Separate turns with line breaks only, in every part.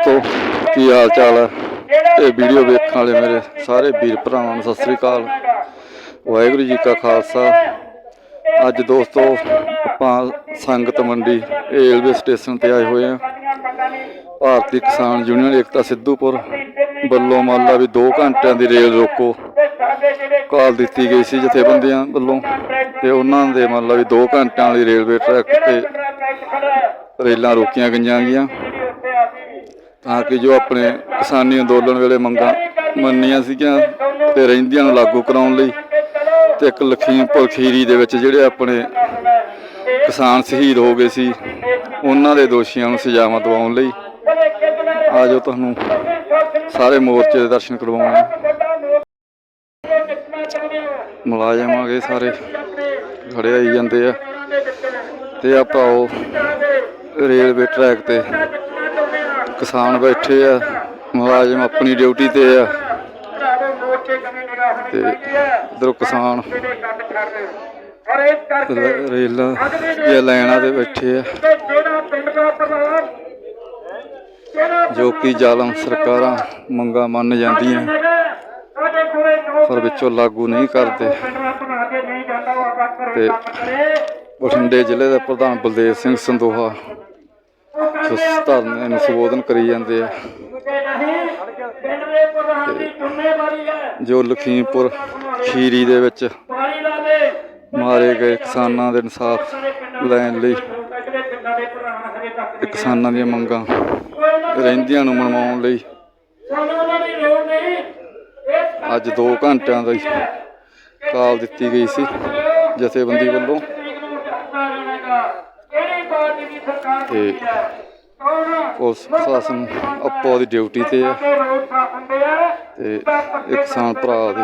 ਦੋਸਤੋ, ਕੀ ਹਾਲ ਚਾਲ ਹੈ ਇਹ ਵੀਡੀਓ ਵੇਖਣ ਵਾਲੇ ਮੇਰੇ ਸਾਰੇ ਵੀਰ ਭਰਾਵਾਂ ਨੂੰ ਸਤਿ ਸ੍ਰੀ ਅਕਾਲ। ਵਾਹਿਗੁਰੂ ਜੀ ਕਾ ਖਾਲਸਾ। ਅੱਜ ਦੋਸਤੋ, ਆਪਾਂ ਸੰਗਤ ਮੰਡੀ ਰੇਲਵੇ ਸਟੇਸ਼ਨ ਤੇ ਆਏ ਹੋਏ ਹਾਂ ਭਾਰਤੀ ਕਿਸਾਨ ਯੂਨੀਅਨ ਏਕਤਾ ਸਿੱਧੂਪੁਰ ਵੱਲੋਂ ਮੰਨ ਲਾ ਵੀ 2 ਘੰਟਿਆਂ ਦੀ ਰੇਲ ਰੋਕੋ ਕਾਲ ਦਿੱਤੀ ਗਈ ਸੀ ਜਥੇਬੰਦੀਆਂ ਵੱਲੋਂ ਤੇ ਉਹਨਾਂ ਦੇ ਮੰਨ ਲਾ ਵੀ 2 ਘੰਟਿਆਂ ਵਾਲੀ ਰੇਲਵੇ ਟਰੈਕ ਤੇ ਰੇਲਾਂ ਰੋਕੀਆਂ ਗਈਆਂ ਗੀਆਂ। ਤਾਂ ਕਿ ਜੋ ਆਪਣੇ ਕਿਸਾਨੀ ਅੰਦੋਲਨ ਵੇਲੇ ਮੰਗਾਂ ਮੰਨੀਆਂ ਸੀਗੀਆਂ ਤੇ ਰਹਿੰਦੀਆਂ ਨੂੰ ਲਾਗੂ ਕਰਾਉਣ ਲਈ ਤੇ ਇੱਕ ਲਖੀਮਪੁਰ ਖੀਰੀ ਦੇ ਵਿੱਚ ਜਿਹੜੇ ਆਪਣੇ ਕਿਸਾਨ ਸ਼ਹੀਦ ਹੋ ਗਏ ਸੀ, ਉਹਨਾਂ ਦੇ ਦੋਸ਼ੀਆਂ ਨੂੰ ਸਜ਼ਾਵਾਂ ਦਿਵਾਉਣ ਲਈ ਆਜੋ ਤੁਹਾਨੂੰ ਸਾਰੇ ਮੋਰਚੇ ਦੇ ਦਰਸ਼ਨ ਕਰਵਾਉਣਾ। ਮੁਲਾਜ਼ਮ ਆ ਗਏ ਸਾਰੇ, ਖੜੇ ਆਈ ਜਾਂਦੇ ਆ। ਤੇ ਆਪਾਂ ਉਹ ਰੇਲਵੇ ਟਰੈਕ ਤੇ ਕਿਸਾਨ ਬੈਠੇ ਆ, ਮੁਲਾਜ਼ਮ ਆਪਣੀ ਡਿਊਟੀ ਤੇ ਆ। ਤੇ ਇਧਰੋਂ ਕਿਸਾਨ ਰੇਲਾਂ ਦੀਆਂ ਲਾਈਨਾਂ ਤੇ ਬੈਠੇ ਆ। ਜੋ ਕਿ ਜ਼ਾਲਮ ਸਰਕਾਰਾਂ ਮੰਗਾਂ ਮੰਨ ਜਾਂਦੀਆਂ, ਪਰ ਵਿੱਚੋਂ ਲਾਗੂ ਨਹੀਂ ਕਰਦੇ। ਤੇ ਬਠਿੰਡੇ ਜ਼ਿਲ੍ਹੇ ਦਾ ਪ੍ਰਧਾਨ ਬਲਦੇਵ ਸਿੰਘ ਸੰਦੋਹਾ ਧਰਨੇ ਨੂੰ ਸੰਬੋਧਨ ਕਰੀ ਜਾਂਦੇ ਆ। ਜੋ ਲਖੀਮਪੁਰ ਖੀਰੀ ਦੇ ਵਿੱਚ ਮਾਰੇ ਗਏ ਕਿਸਾਨਾਂ ਦੇ ਇਨਸਾਫ ਲੈਣ ਲਈ ਤੇ ਕਿਸਾਨਾਂ ਦੀਆਂ ਮੰਗਾਂ ਰਹਿੰਦੀਆਂ ਨੂੰ ਮਨਵਾਉਣ ਲਈ। ਅੱਜ 2 ਘੰਟਿਆਂ ਦੀ ਕਾਲ ਦਿੱਤੀ ਗਈ ਸੀ ਜਥੇਬੰਦੀ ਵੱਲੋਂ। ਤੇ ਪੁਲਿਸ ਪ੍ਰਸ਼ਾਸਨ ਆਪੋ ਦੀ ਡਿਊਟੀ ਤੇ ਹੈ ਤੇ ਇੱਕ ਕਿਸਾਨ ਭਰਾ ਦੇ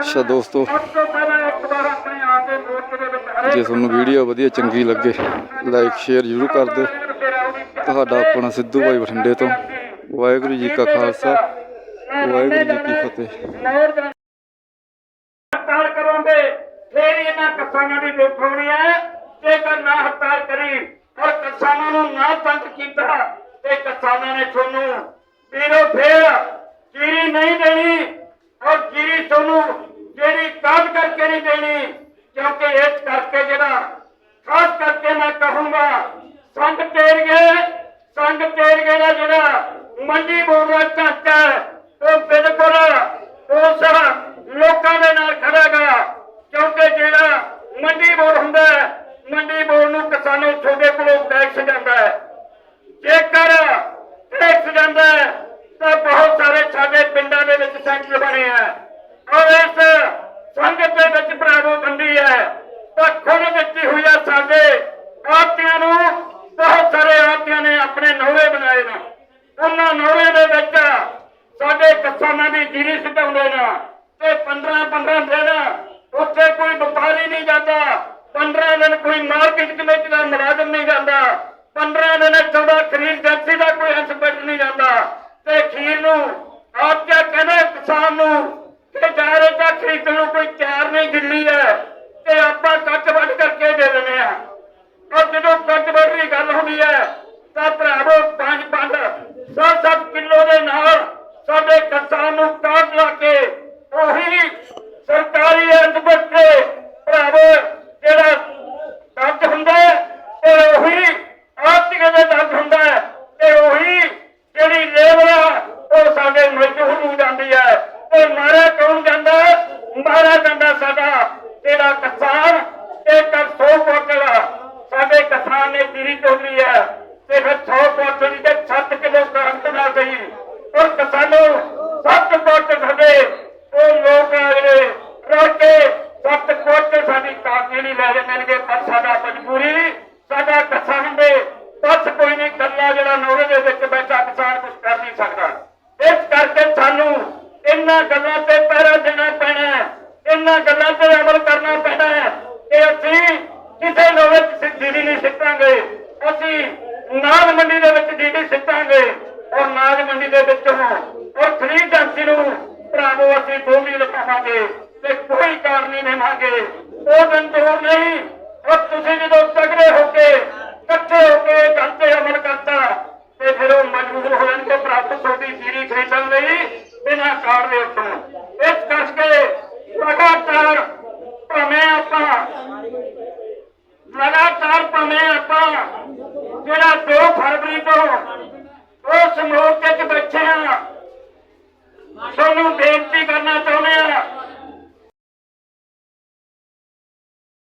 ਅੱਛਾ ਦੋਸਤੋ, ਜੇ ਤੁਹਾਨੂੰ ਵੀਡੀਓ ਵਧੀਆ ਚੰਗੀ ਲੱਗੇ ਲਾਈਕ ਸ਼ੇਅਰ ਜ਼ਰੂਰ ਕਰ ਦਿਓ। ਤੁਹਾਡਾ ਆਪਣਾ ਸਿੱਧੂ ਭਾਈ ਬਠਿੰਡੇ ਤੋਂ ਵਾਹਿਗੁਰੂ ਜੀ ਕਾ ਖਾਲਸਾ, ਵਾਹਿਗੁਰੂ ਜੀ ਕੀ ਫਤਿਹ।
ਫੇਰ ਇਹਨਾਂ ਕਿਸਾਨਾਂ ਦੀ ਲੁੱਟ ਹੈ। ਜੇਕਰ ਨਾ ਹੜਤਾਲ ਕਰੀ ਔਰ ਕਿਸਾਨਾਂ ਨੂੰ ਨਾ ਤੰਗ ਕੀਤਾ। ਤੇ ਕਿਸਾਨਾਂ ਨੇ ਤੁਹਾਨੂੰ, ਵੀਰੋ, ਫੇਰ ਜੀਰੀ ਨਹੀਂ ਦੇਣੀ ਔਰ ਜੀਰੀ ਤੁਹਾਨੂੰ ਜਿਹੜੀ ਕਾਟ ਕਰਕੇ ਨਹੀਂ ਦੇਣੀ, ਕਿਉਂਕਿ ਇਸ ਕਰਕੇ ਜਿਹੜਾ, ਖਾਸ ਕਰਕੇ ਮੈਂ ਕਹੂੰਗਾ, ਸੰਗ ਤੇਰ ਗਏ ਸੰਗ ਤੇਰ ਗਏ ਦਾ ਜਿਹੜਾ ਮੰਡੀ ਬੋਰਡ ਦਾ ਢਾਂਚਾ ਉਹ ਬਿਲਕੁਲ ਉਸ ਲੋਕਾਂ ਦੇ ਨਾਲ ਖੜਾ ਗਾ ਕਿਉਂਕਿ ਜਿਹੜਾ ਮੰਡੀ ਬੋਰਡ ਹੁੰਦਾ ਹੈ, ਮੰਡੀ ਬੋਰਡ ਨੂੰ ਕਿਸਾਨੋਂ ਕੋਲੋਂ ਟੈਕਸ ਜਾਂਦਾ ਹੈ। ਜੇਕਰ ਟੈਕਸ ਜਾਂਦਾ ਤਾਂ ਬਹੁਤ ਸਾਰੇ ਸਾਡੇ ਪਿੰਡਾਂ ਦੇ ਵਿੱਚ ਸੈਂਟਰ ਬਣੇ ਆ। ਔਰ ਇਸ ਸੰਗਤ ਦੇ ਵਿੱਚ ਭਰਾਵੋ ਬੰਦੀ ਹੈ। ਤਾਂ ਖੁਦ ਦਿੱਤੀ ਹੋਈ ਆ ਸਾਡੇ ਆਰਤੀਆਂ ਨੂੰ। ਬਹੁਤ ਸਾਰੇ ਆਰਤੀਆਂ ਨੇ ਆਪਣੇ ਨੌਲੇ ਬਣਾਏ ਨੇ। ਉਹਨਾਂ ਨੌਲੇ ਦੇ ਵਿੱਚ ਸਾਡੇ ਕਿਸਾਨਾਂ ਦੀ ਜੀਰੀ ਸਿਧਾਉਂਦੇ ਨੇ। ਤੇ 15 15 ਦਿਨ ਉੱਥੇ ਕੋਈ ਵਪਾਰੀ ਨਹੀਂ ਜਾਂਦਾ। 15 ਦਿਨ ਕੋਈ ਮਾਰਕੀਟ ਕਮੇਟੀ ਤੇ ਖੀਰ ਨੂੰ, ਆਪ ਕਿਆ ਕਹਿੰਦੇ ਕਿਸਾਨ ਨੂੰ ਕਿ ਜਾਰੇ ਦਾ ਖਰੀਦਣ ਨੂੰ ਕੋਈ ਤਿਆਰ ਨਹੀਂ ਦਿੱਲੀ ਹੈ ਤੇ ਆਪਾਂ ਕੱਟ ਵੱਢ ਕਰਕੇ ਦੇ ਦਿੰਦੇ ਆ ਔਰ ਜਦੋਂ ਕੱਟ ਵੱਢ ਦੀ ਗੱਲ ਹੁੰਦੀ ਹੈ, ਤਾਂ ਭਰਾਵੋ, ਪੰਜ ਪੰਜ 7-7 ਕਿਲੋ ਦੇ ਨਾਲ ਸਾਡੇ ਕਿਸਾਨ ਨੂੰ ਕਾਟ ਲਾ ਕੇ ਉਹੀ ਸਰਕਾਰੀ ਅੰਦਬਤ ਤੇ ਭਰਾਵੋ ਜਿਹੜਾ ਦਰਦ ਹੁੰਦਾ ਹੈ ਤੇ ਉਹੀ ਆਰਥਿਕ ਦੇ ਦਰਦ ਹੁੰਦਾ ਹੈ ਤੇ ਉਹੀ ਜਿਹੜੀ ਲੇਬਰ ਆ ਉਹ ਸਾਡੇ ਮਜ਼ਦੂਰ ਨੂੰ ਜਾਂਦੀ ਹੈ ਤੇ ਮਾਰਿਆ ਕੌਣ ਜਾਂਦਾ? ਹੈ? ਮਾਰਿਆ ਜਾਂਦਾ ਸਾਡਾ ਜਿਹੜਾ ਕਿਸਾਨ ਤੇ ਕਰ 100 ਸਾਡੇ ਕਿਸਾਨ ਨੇ ਜੀਰੀ ਤੋਲੀ ਹੈ ਤੇ ਫਿਰ 100 ਕੁਇੰਟਲ ਦੀ ਤੇ 7 ਕਿਲੋ ਕਣਕ ਨਾ ਗਈ। ਔਰ ਕਿਸਾਨੋਂ 7 ਕੁਇੰਟਲ ਸਾਡੇ, ਉਹ ਲੋਕ ਆ ਜਿਹੜੇ ਰਲ ਕੇ 7 ਕੁਇੰਟਲ ਸਾਡੀ ਕਾਪੀ ਨਹੀਂ ਲੈ ਜਾਂਦੇ ਪਰ ਸਾਡਾ ਮਜਬੂਰੀ, ਸਾਡਾ ਕਿਸਾਨ ਦੇ ਬਸ ਕੋਈ ਨਹੀਂ, ਕੱਲਾ ਜਿਹੜਾ ਨੌਰੇ ਦੇ ਵਿੱਚ ਬੈਠਾ, ਕਿਸਾਨ ਕੁਝ ਕਰ ਨਹੀਂ ਸਕਦਾ। ਇਹਨਾਂ ਗੱਲਾਂ ਤੇ ਪਹਿਰਾ ਦੇਣਾ ਪੈਣਾ ਹੈ। ਇਹਨਾਂ ਗੱਲਾਂ ਤੇ ਅਮਲ ਕਰਨਾ ਪੈਣਾ ਹੈ। ਕਿ ਅਸੀਂ ਕਿਸੇ ਨੌਰੇ ਚ ਜੀਡੀ ਨਹੀਂ ਸਿੱਟਾਂਗੇ। ਅਸੀਂ ਨਾਗ ਮੰਡੀ ਦੇ ਵਿੱਚ ਜੀਡੀ ਸਿੱਟਾਂਗੇ। ਔਰ ਨਾਗ ਮੰਡੀ ਦੇ ਵਿੱਚੋਂ ਔਰ ਖਰੀਦ ਏਜੰਸੀ ਨੂੰ ਭਰਾਵੋ, ਅਸੀਂ ਬੋਲੀ ਲਿਖਾਵਾਂਗੇ ਤੇ ਕੋਈ ਕਾਰਨ ਨਹੀਂ ਦੇਵਾਂਗੇ ਉਹ ਦਿਨ ਦੂਰ ਨਹੀਂ, ਔਰ ਤੁਸੀਂ ਜਦੋਂ ਉਹ ਸਮੂਹ ਵਿੱਚ ਬੈਠੇ ਆ। ਸਾਨੂੰ ਬੇਨਤੀ ਕਰਨਾ